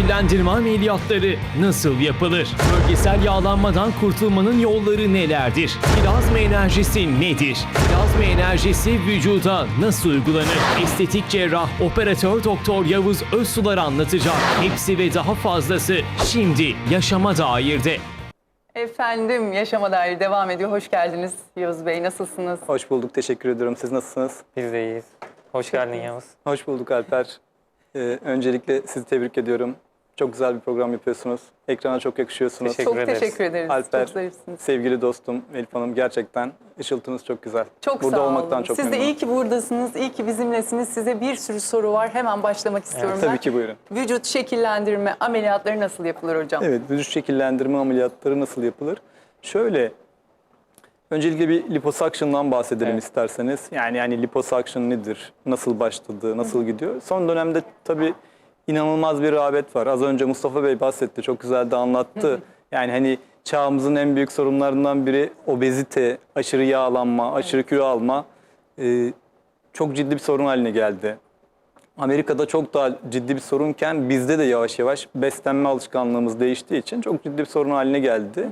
şekillendirme ameliyatları nasıl yapılır? Bölgesel yağlanmadan kurtulmanın yolları nelerdir? Plazma enerjisi nedir? Plazma enerjisi vücuda nasıl uygulanır? Estetik cerrah operatör doktor Yavuz Özsular anlatacak. Hepsi ve daha fazlası şimdi Yaşama Dair'de. Efendim Yaşama Dair devam ediyor. Hoş geldiniz Yavuz Bey. Nasılsınız? Hoş bulduk, teşekkür ediyorum. Siz nasılsınız? Biz de iyiyiz. Hoş geldin Yavuz. Hoş bulduk Alper. Ee, öncelikle sizi tebrik ediyorum. Çok güzel bir program yapıyorsunuz. Ekrana çok yakışıyorsunuz. Teşekkür Çok ederiz. teşekkür ederiz. Alper, Çok zarifsiniz. sevgili dostum Elif Hanım gerçekten ışıltınız çok güzel. Çok Burada sağ olmaktan olun. çok Siz de memnunum. iyi ki buradasınız. iyi ki bizimlesiniz. Size bir sürü soru var. Hemen başlamak istiyorum ben. Tabii ki buyurun. Vücut şekillendirme ameliyatları nasıl yapılır hocam? Evet, vücut şekillendirme ameliyatları nasıl yapılır? Şöyle, öncelikle bir liposuction'dan bahsedelim Evet. isterseniz. Yani yani liposuction nedir? Nasıl başladı? Nasıl gidiyor? Son dönemde tabii inanılmaz bir rağbet var. Az önce Mustafa Bey bahsetti, çok güzel de anlattı. Yani hani çağımızın en büyük sorunlarından biri obezite, aşırı yağlanma, aşırı kilo alma. Ee, çok ciddi bir sorun haline geldi. Amerika'da çok daha ciddi bir sorunken bizde de yavaş yavaş beslenme alışkanlığımız değiştiği için çok ciddi bir sorun haline geldi.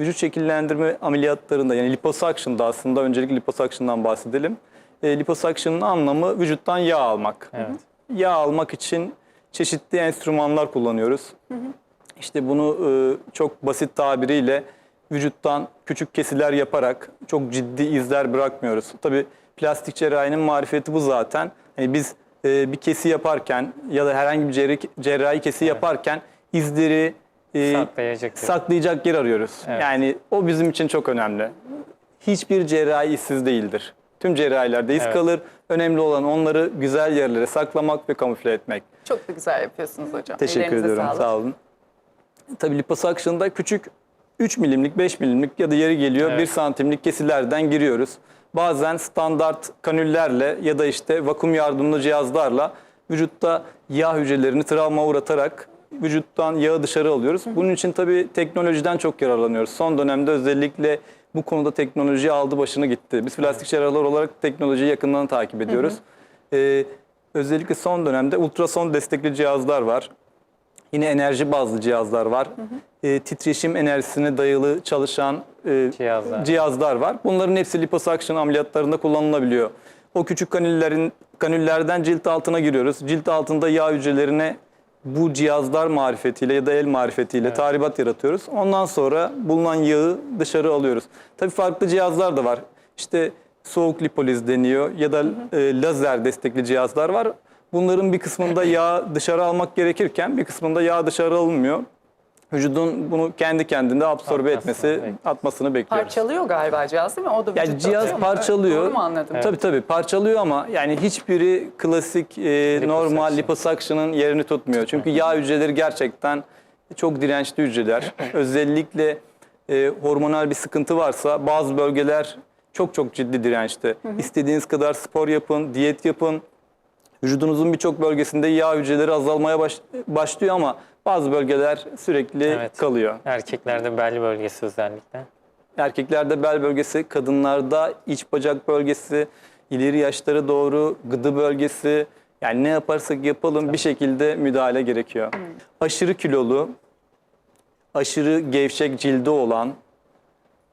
Vücut şekillendirme ameliyatlarında yani liposuction'da aslında öncelikle liposuction'dan bahsedelim. E, liposuction'ın anlamı vücuttan yağ almak. Evet. Yağ almak için çeşitli enstrümanlar kullanıyoruz. İşte bunu e, çok basit tabiriyle vücuttan küçük kesiler yaparak çok ciddi izler bırakmıyoruz. Tabii plastik cerrahinin marifeti bu zaten. Hani biz e, bir kesi yaparken ya da herhangi bir cerrahi, cerrahi kesi yaparken izleri e, Saklayacak yer. saklayacak yer arıyoruz. Evet. Yani o bizim için çok önemli. Hiçbir cerrahi izsiz değildir. Tüm cerrahilerde iz Evet. kalır. Önemli olan onları güzel yerlere saklamak ve kamufle etmek. Çok da güzel yapıyorsunuz hocam. Teşekkür Ellerinize ediyorum. sağlık. Sağ olun. Tabii liposuction'da küçük 3 milimlik, 5 milimlik ya da yeri geliyor Evet. 1 santimlik kesilerden giriyoruz. Bazen standart kanüllerle ya da işte vakum yardımlı cihazlarla vücutta yağ hücrelerini travma uğratarak vücuttan yağı dışarı alıyoruz. Bunun için tabii teknolojiden çok yararlanıyoruz. Son dönemde özellikle bu konuda teknoloji aldı başını gitti. Biz plastik cerrahlar olarak teknolojiyi yakından takip ediyoruz. Ee, özellikle son dönemde ultrason destekli cihazlar var. Yine enerji bazlı cihazlar var. Ee, titreşim enerjisine dayalı çalışan e, Cihazlar. cihazlar var. Bunların hepsi liposuction ameliyatlarında kullanılabiliyor. O küçük kanüllerin kanüllerden cilt altına giriyoruz. Cilt altında yağ hücrelerine bu cihazlar marifetiyle ya da el marifetiyle tahribat yaratıyoruz. Ondan sonra bulunan yağı dışarı alıyoruz. Tabii farklı cihazlar da var. İşte soğuk lipoliz deniyor ya da e, lazer destekli cihazlar var. Bunların bir kısmında yağ dışarı almak gerekirken bir kısmında yağ dışarı alınmıyor. Vücudun bunu kendi kendine absorbe Atmasını etmesi, bekliyoruz. atmasını bekliyoruz. Parçalıyor galiba cihaz değil mi? O da Yani cihaz parçalıyor. Doğru mu anladım? Tabii tabii parçalıyor ama yani hiçbiri klasik e, normal liposuction'ın yerini tutmuyor. Çünkü yağ hücreleri gerçekten çok dirençli hücreler. Özellikle e, hormonal bir sıkıntı varsa bazı bölgeler çok çok ciddi dirençte. İstediğiniz kadar spor yapın, diyet yapın. Vücudunuzun birçok bölgesinde yağ hücreleri azalmaya baş- başlıyor ama bazı bölgeler sürekli Evet. kalıyor. Erkeklerde bel bölgesi özellikle. Erkeklerde bel bölgesi, kadınlarda iç bacak bölgesi, ileri yaşlara doğru gıdı bölgesi. Yani ne yaparsak yapalım bir şekilde müdahale gerekiyor. Aşırı kilolu, aşırı gevşek cildi olan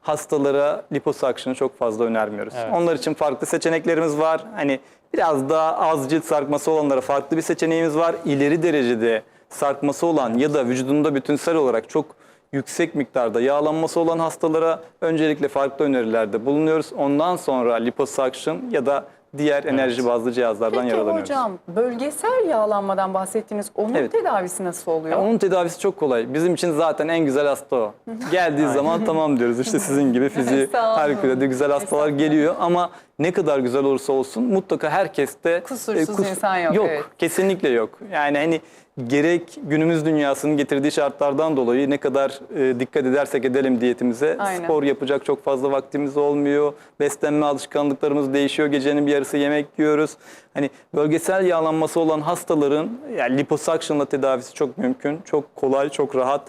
hastalara liposuction'ı çok fazla önermiyoruz. Evet. Onlar için farklı seçeneklerimiz var. Hani biraz daha az cilt sarkması olanlara farklı bir seçeneğimiz var. İleri derecede sarkması olan ya da vücudunda bütünsel olarak çok yüksek miktarda yağlanması olan hastalara öncelikle farklı önerilerde bulunuyoruz. Ondan sonra liposuction ya da diğer enerji bazlı cihazlardan Peki yararlanıyoruz. hocam bölgesel yağlanmadan bahsettiğiniz onun Evet. tedavisi nasıl oluyor? Ya onun tedavisi çok kolay. Bizim için zaten en güzel hasta o. Geldiği zaman tamam diyoruz. İşte sizin gibi fiziği harikulade güzel hastalar geliyor ama ne kadar güzel olursa olsun mutlaka herkeste Kusursuz insan yok, Yok, evet. kesinlikle yok. Yani hani gerek günümüz dünyasının getirdiği şartlardan dolayı ne kadar e, dikkat edersek edelim diyetimize Aynen. spor yapacak çok fazla vaktimiz olmuyor. Beslenme alışkanlıklarımız değişiyor. Gecenin bir yarısı yemek yiyoruz. Hani bölgesel yağlanması olan hastaların yani liposuction'la tedavisi çok mümkün. Çok kolay, çok rahat.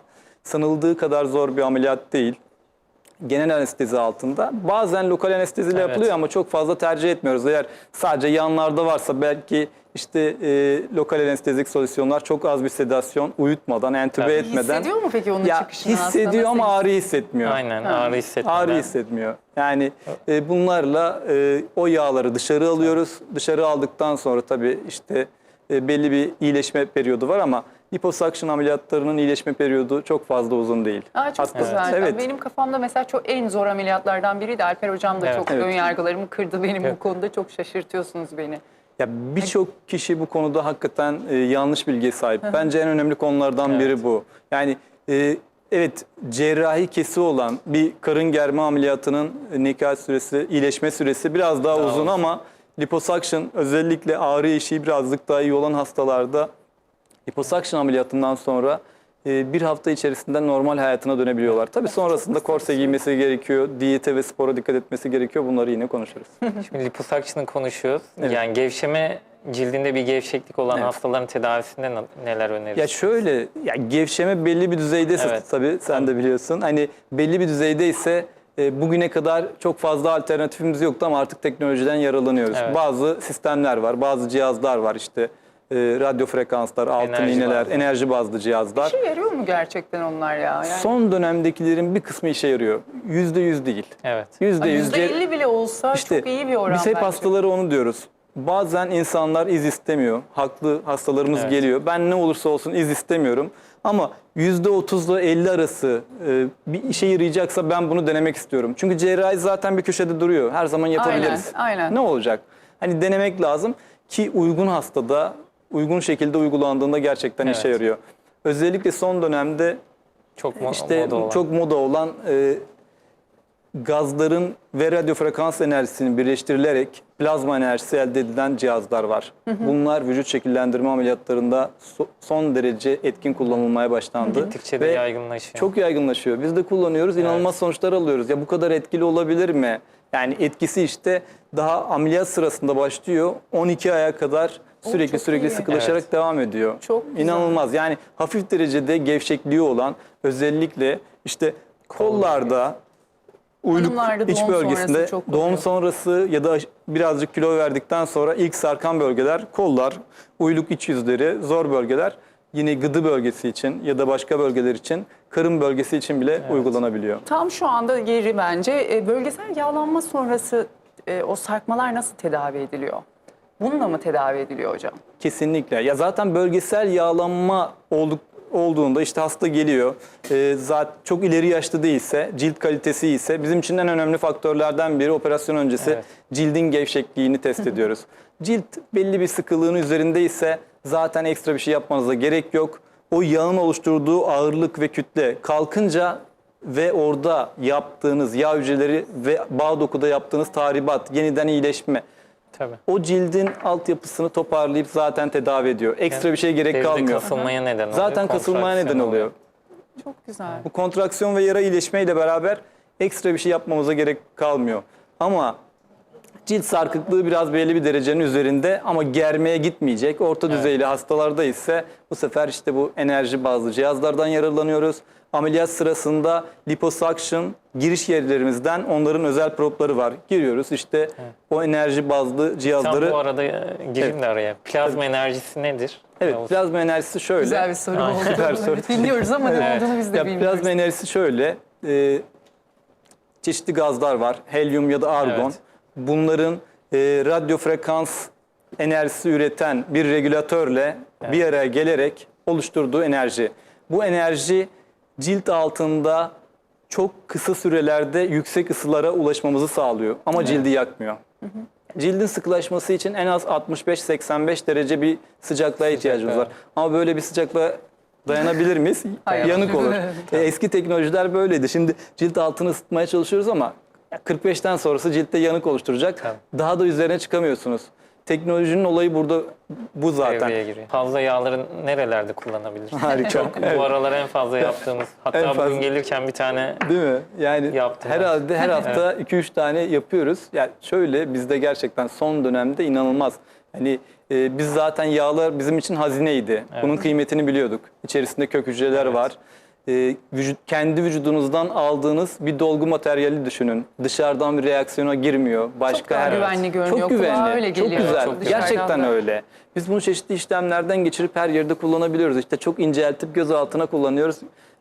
Sanıldığı kadar zor bir ameliyat değil. Genel anestezi altında. Bazen lokal anesteziyle Evet. yapılıyor ama çok fazla tercih etmiyoruz. Eğer sadece yanlarda varsa belki işte e, lokal anestezik solüsyonlar çok az bir sedasyon, uyutmadan, entübe Tabii. etmeden. Hissediyor mu peki onun ya çıkışını hissediyor aslında? ama ağrı hissetmiyor. Aynen ağrı hissetmeden. Ağrı hissetmiyor. Yani e, bunlarla e, o yağları dışarı alıyoruz. Dışarı aldıktan sonra tabii işte e, belli bir iyileşme periyodu var ama liposuction ameliyatlarının iyileşme periyodu çok fazla uzun değil. Aa, çok Hatta- güzel. Evet. Benim kafamda mesela çok en zor ameliyatlardan biriydi. Alper Hocam da Evet. çok Evet. ön yargılarımı kırdı benim bu Evet. konuda. Çok şaşırtıyorsunuz beni. Ya birçok kişi bu konuda hakikaten e, yanlış bilgiye sahip. Bence en önemli konulardan biri Evet. bu. Yani e, evet cerrahi kesi olan bir karın germe ameliyatının e, nikah süresi, iyileşme süresi biraz daha, uzun uzun. ama liposuction özellikle ağrı eşiği birazcık daha iyi olan hastalarda liposuction ameliyatından sonra e, bir hafta içerisinde normal hayatına dönebiliyorlar. Tabii sonrasında korse giymesi gerekiyor, diyete ve spora dikkat etmesi gerekiyor. Bunları yine konuşuruz. Şimdi liposuction'ı konuşuyoruz. Evet. Yani gevşeme cildinde bir gevşeklik olan Evet. hastaların tedavisinde neler önerirsin? Ya şöyle, ya gevşeme belli bir düzeydeyse Evet. tabii sen de biliyorsun. Hani belli bir düzeydeyse e, bugüne kadar çok fazla alternatifimiz yoktu ama artık teknolojiden yararlanıyoruz. Evet. Bazı sistemler var, bazı cihazlar var işte e, radyo frekanslar, altın Enerji iğneler, bazlı. enerji bazlı cihazlar. İşe yarıyor mu gerçekten onlar ya? Yani Son dönemdekilerin bir kısmı işe yarıyor. Yüzde yüz değil. Evet. Yüzde yüz. ce- %50 bile olsa İşte çok iyi bir oran Biz hep bence. hastaları onu diyoruz. Bazen insanlar iz istemiyor. Haklı hastalarımız Evet. geliyor. Ben ne olursa olsun iz istemiyorum. Ama %30 ile 50 arası e, bir işe yarayacaksa ben bunu denemek istiyorum. Çünkü cerrahi zaten bir köşede duruyor. Her zaman yapabiliriz. Aynen, aynen. Ne olacak? Hani denemek lazım ki uygun hastada uygun şekilde uygulandığında gerçekten işe Evet. yarıyor. Özellikle son dönemde Çok mo- işte moda olan. çok moda olan e, gazların ve radyo frekans enerjisinin birleştirilerek plazma enerjisi elde edilen cihazlar var. Bunlar vücut şekillendirme ameliyatlarında so- son derece etkin kullanılmaya başlandı. Gittikçe de yaygınlaşıyor. Çok yaygınlaşıyor. Biz de kullanıyoruz. İnanılmaz sonuçlar alıyoruz. Ya bu kadar etkili olabilir mi? Yani etkisi işte daha ameliyat sırasında başlıyor. 12 aya kadar sürekli çok sürekli iyi. sıkılaşarak Evet. devam ediyor. Çok güzel. İnanılmaz. Yani hafif derecede gevşekliği olan özellikle işte kollarda uyluk Hanımlarda iç doğum bölgesinde sonrası çok doğum oluyor. sonrası ya da birazcık kilo verdikten sonra ilk sarkan bölgeler kollar, uyluk iç yüzleri, zor bölgeler yine gıdı bölgesi için ya da başka bölgeler için karın bölgesi için bile uygulanabiliyor. Tam şu anda yeri bence e, bölgesel yağlanma sonrası e, o sarkmalar nasıl tedavi ediliyor? Bununla mı tedavi ediliyor hocam? Kesinlikle. Ya zaten bölgesel yağlanma olduk olduğunda işte hasta geliyor. Ee, zaten çok ileri yaşta değilse, cilt kalitesi ise bizim için en önemli faktörlerden biri operasyon öncesi Evet. cildin gevşekliğini test ediyoruz. Cilt belli bir sıkılığın üzerindeyse zaten ekstra bir şey yapmanıza gerek yok. O yağın oluşturduğu ağırlık ve kütle kalkınca ve orada yaptığınız yağ hücreleri ve bağ dokuda yaptığınız tahribat, yeniden iyileşme Tabii. o cildin altyapısını toparlayıp zaten tedavi ediyor. Ekstra bir şey gerek kalmıyor. kasılmaya neden oluyor. Zaten kasılmaya neden oluyor. Çok güzel. Bu kontraksiyon ve yara iyileşmeyle beraber ekstra bir şey yapmamıza gerek kalmıyor. Ama cilt sarkıklığı biraz belli bir derecenin üzerinde ama germeye gitmeyecek. Orta düzeyli hastalarda ise bu sefer işte bu enerji bazlı cihazlardan yararlanıyoruz. Ameliyat sırasında liposuction giriş yerlerimizden onların özel propları var. Giriyoruz işte o enerji bazlı Tam cihazları. bu arada e, gireyim de araya. Plazma enerjisi nedir? Evet, Yavuz? plazma enerjisi şöyle. Güzel bir soru oldu. süper soru. Dinliyoruz ama ne Evet. olduğunu biz de Ya bilmiyoruz. plazma enerjisi şöyle. e, çeşitli gazlar var. Helyum ya da argon. Evet. Bunların e, radyo frekans enerjisi üreten bir regülatörle bir araya gelerek oluşturduğu enerji. Bu enerji cilt altında çok kısa sürelerde yüksek ısılara ulaşmamızı sağlıyor ama cildi yakmıyor. Cildin sıkılaşması için en az 65-85 derece bir sıcaklığa ihtiyacımız var. Sıcaklığa. Ama böyle bir sıcaklığa dayanabilir miyiz? Yanık olur. E, Eski teknolojiler böyleydi. Şimdi cilt altını ısıtmaya çalışıyoruz ama 45'ten sonrası ciltte yanık oluşturacak. Tabii. Daha da üzerine çıkamıyorsunuz. Teknolojinin olayı burada bu zaten. Devreye giriyor. Fazla yağları nerelerde kullanabilir? Harika. Çok Evet. bu aralar en fazla yaptığımız. Hatta En fazla- bugün gelirken bir tane Değil mi? Yani Yaptım herhalde her hafta 2-3 tane yapıyoruz. Yani şöyle bizde gerçekten son dönemde inanılmaz. Hani e, biz zaten yağlar bizim için hazineydi. Bunun kıymetini biliyorduk. İçerisinde kök hücreler var. E, vücut, kendi vücudunuzdan aldığınız bir dolgu materyali düşünün. Dışarıdan bir reaksiyona girmiyor. Başka daha her güvenli görünüyor. Çok Kulağa güvenli. öyle Çok geliyor. güzel. Çok güzel. Gerçekten Dışarıdan da. öyle. Biz bunu çeşitli işlemlerden geçirip her yerde kullanabiliyoruz. İşte çok inceltip göz altına kullanıyoruz.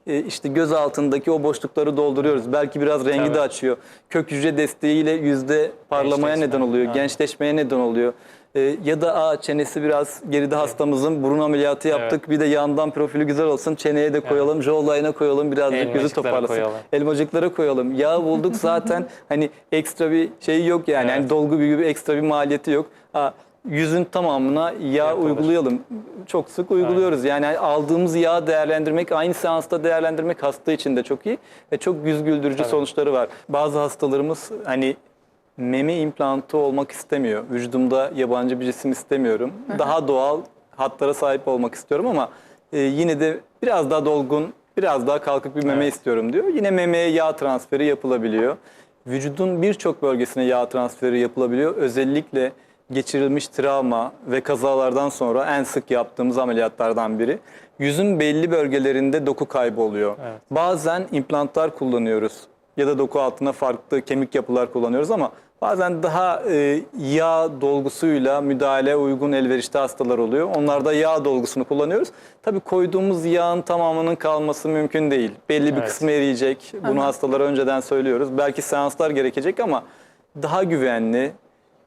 E, işte göz altındaki o boşlukları dolduruyoruz. Belki biraz rengi de Tabii. açıyor. Kök hücre desteğiyle yüzde parlamaya neden oluyor. Aynen. Gençleşmeye neden oluyor. E, ya da aa, çenesi biraz geride hastamızın burun ameliyatı yaptık. Bir de yandan profili güzel olsun. Çeneye de koyalım, jawline'a koyalım. Birazcık yüzü toparlasın. koyalım. Elmacıklara koyalım. Yağ bulduk zaten hani ekstra bir şey yok yani. Evet. yani dolgu gibi ekstra bir maliyeti yok. Ha, yüzün tamamına yağ Yapılır. uygulayalım. Çok sık uyguluyoruz. Yani aldığımız yağı değerlendirmek, aynı seansta değerlendirmek hasta için de çok iyi ve çok yüz güldürücü Tabii. sonuçları var. Bazı hastalarımız hani meme implantı olmak istemiyor. Vücudumda yabancı bir cisim istemiyorum. Daha doğal hatlara sahip olmak istiyorum ama e, yine de biraz daha dolgun, biraz daha kalkık bir meme Evet. istiyorum diyor. Yine memeye yağ transferi yapılabiliyor. Vücudun birçok bölgesine yağ transferi yapılabiliyor. Özellikle geçirilmiş travma ve kazalardan sonra en sık yaptığımız ameliyatlardan biri. Yüzün belli bölgelerinde doku kaybı oluyor. Evet. Bazen implantlar kullanıyoruz ya da doku altına farklı kemik yapılar kullanıyoruz ama bazen daha e, yağ dolgusuyla müdahale uygun elverişli hastalar oluyor. Onlarda yağ dolgusunu kullanıyoruz. Tabii koyduğumuz yağın tamamının kalması mümkün değil. Belli bir Evet. kısmı eriyecek. Bunu hastalara önceden söylüyoruz. Belki seanslar gerekecek ama daha güvenli,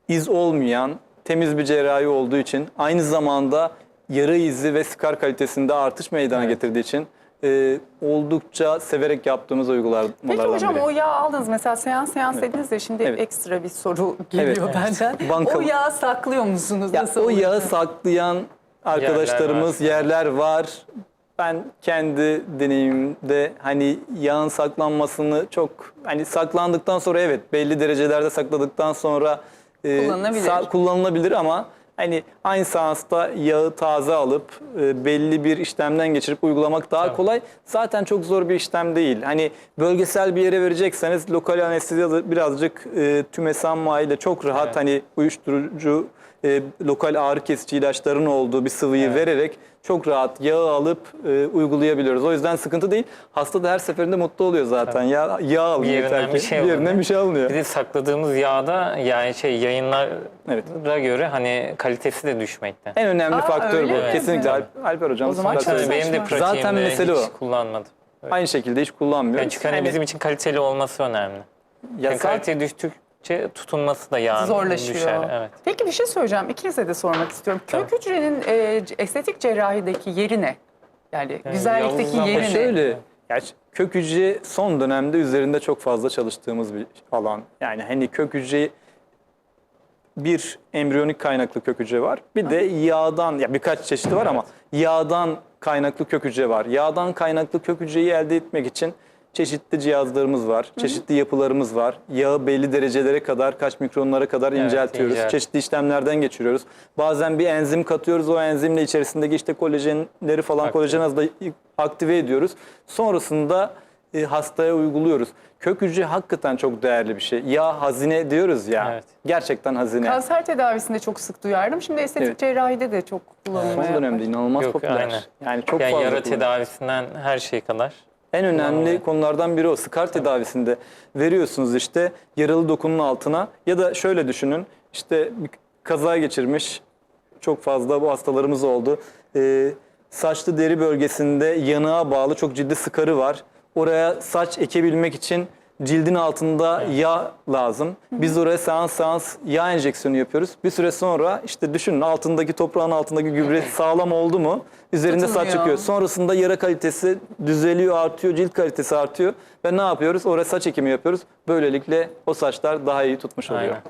iz olmayan, temiz bir cerrahi olduğu için aynı zamanda yarı izi ve skar kalitesinde artış meydana Evet. getirdiği için e, oldukça severek yaptığımız uygulamalardan Peki hocam biri. o yağ aldınız mesela seans seans dediniz de şimdi Evet. ekstra bir soru geliyor Evet. benden. Banka- O yağı saklıyor musunuz? Ya, Nasıl o oluyor? yağı saklayan arkadaşlarımız, yerler var. Ben kendi deneyimimde hani yağın saklanmasını çok hani saklandıktan sonra evet belli derecelerde sakladıktan sonra e, Kullanılabilir. kullanılabilir ama hani aynı seansta yağı taze alıp e, belli bir işlemden geçirip uygulamak daha Tabii. kolay. Zaten çok zor bir işlem değil. Hani bölgesel bir yere verecekseniz lokal anestezi birazcık e, tümesanma ile çok rahat Evet. hani uyuşturucu e, lokal ağrı kesici ilaçların olduğu bir sıvıyı Evet. vererek çok rahat yağı alıp e, uygulayabiliyoruz. O yüzden sıkıntı değil. Hasta da her seferinde mutlu oluyor zaten. Ya, yağ alıyor Bir yeter ki. bir şey bir yerinden bir şey alınıyor. Bir de sakladığımız yağda yani şey yayınlara Evet. göre hani kalitesi de düşmekte. En önemli Aa, faktör öyle bu. mi? Kesinlikle Evet. Alp- Alper hocam. O zaman benim de pratiğimde Zaten mesele hiç o. kullanmadım. Aynı şekilde hiç kullanmıyoruz. Yani çünkü hani bizim için kaliteli olması önemli. Ya Yani zaten- kalite düştükçe tutunması da yağın Zorlaşıyor. düşer. Evet. Peki bir şey söyleyeceğim. İkinize de sormak istiyorum. Kök hücrenin e, estetik cerrahideki yeri ne? Yani güzellikteki Yavuz'dan yeri ne? şöyle, yani kök hücre son dönemde üzerinde çok fazla çalıştığımız bir alan. Yani hani kök hücre bir embriyonik kaynaklı kök hücre var. Bir de yağdan, ya birkaç çeşidi var ama yağdan kaynaklı kök hücre var. Yağdan kaynaklı kök hücreyi elde etmek için çeşitli cihazlarımız var, çeşitli yapılarımız var. Yağı belli derecelere kadar, kaç mikronlara kadar inceltiyoruz. incelt- Çeşitli işlemlerden geçiriyoruz. Bazen bir enzim katıyoruz. O enzimle içerisindeki işte kolajenleri falan Aktive. kolajen hızla aktive ediyoruz. Sonrasında e, hastaya uyguluyoruz. Kök hücre hakikaten çok değerli bir şey. Ya hazine diyoruz ya. Evet. Gerçekten hazine. Kanser tedavisinde çok sık duyardım. Şimdi estetik Evet. cerrahide de çok kullanılmaya Son dönemde inanılmaz Yok, popüler. aynen. Yani çok yani fazla yara kullanılıyor. tedavisinden her şey kadar. En önemli Kullanılıyor. konulardan biri o. Skar tedavisinde veriyorsunuz işte yaralı dokunun altına ya da şöyle düşünün işte bir kaza geçirmiş çok fazla bu hastalarımız oldu. Ee, saçlı deri bölgesinde yanığa bağlı çok ciddi sıkarı var. Oraya saç ekebilmek için cildin altında yağ lazım. Biz oraya seans seans yağ enjeksiyonu yapıyoruz. Bir süre sonra işte düşünün altındaki toprağın altındaki gübre sağlam oldu mu üzerinde saç Tutuluyor. çıkıyor. Sonrasında yara kalitesi düzeliyor, artıyor, cilt kalitesi artıyor. Ve ne yapıyoruz? Oraya saç ekimi yapıyoruz. Böylelikle o saçlar daha iyi tutmuş oluyor. Aynen.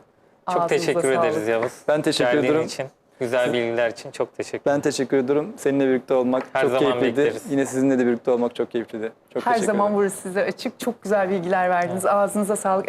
Çok Ağzınıza teşekkür sağlık. ederiz Yavuz. Ben teşekkür Geldiğin ederim. için, güzel bilgiler için çok teşekkür Ben teşekkür ediyorum. Seninle birlikte olmak Her çok zaman keyifliydi. bekleriz. Yine sizinle de birlikte olmak çok keyifliydi. Çok Her teşekkür zaman ederim. burası size açık. Çok güzel bilgiler verdiniz. Ağzınıza sağlık.